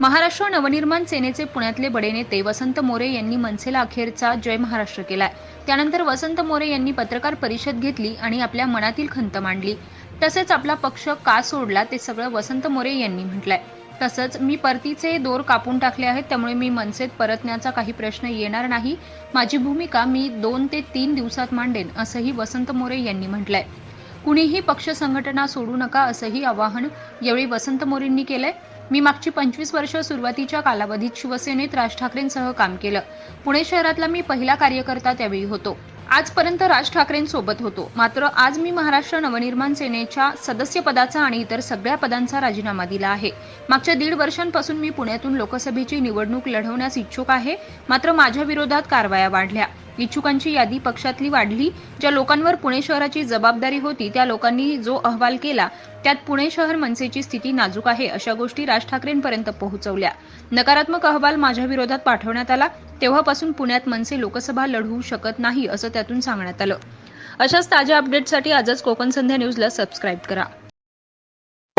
महाराष्ट्र नवनिर्माण सेनेचे पुण्यातले बडे नेते वसंत मोरे यांनी मनसेला अखेरचा जय महाराष्ट्र केलाय. त्यानंतर वसंत मोरे यांनी पत्रकार परिषद घेतली आणि आपल्या मनातील खंत मांडली. तसेच आपला पक्ष का सोडला ते सगळं वसंत मोरे यांनी म्हटलंय. तसंच मी परतीचे दोर कापून टाकले आहेत त्यामुळे मी मनसेत परतण्याचा काही प्रश्न येणार नाही. माझी भूमिका मी दोन ते तीन दिवसात मांडेन असंही वसंत मोरे यांनी म्हटलंय. कुणीही पक्ष संघटना सोडू नका असंही आवाहन यावेळी वसंत मोरेंनी केलंय. मी मागची पंचवीस वर्ष सुरुवातीच्या कालावधीत शिवसेनेत राज ठाकरेंसह काम केलं. पुणे शहरातला मी पहिला कार्यकर्ता त्यावेळी होतो. आजपर्यंत राज ठाकरेंसोबत होतो. मात्र आज मी महाराष्ट्र नवनिर्माण सेनेच्या सदस्यपदाचा आणि इतर सगळ्या पदांचा राजीनामा दिला आहे. मागच्या दीड वर्षांपासून मी पुण्यातून लोकसभेची निवडणूक लढवण्यास इच्छुक आहे. मात्र माझ्या विरोधात कारवाया वाढल्या. इच्छुकांची यादी पक्षातली वाढली. ज्या लोकांवर पुणे शहराची जबाबदारी होती त्या लोकांनी जो अहवाल केला त्यात पुणे शहर मनसेची स्थिती नाजूक आहे अशा गोष्टी राज ठाकरेंपर्यंत पोहोचवल्या. नकारात्मक अहवाल माझ्या विरोधात पाठवण्यात आला तेव्हापासून पुण्यात मनसे लोकसभा लढवू शकत नाही असं त्यातून सांगण्यात आलं. अशाच ताज्या अपडेटसाठी आजच कोकण संध्या न्यूजला सबस्क्राईब करा.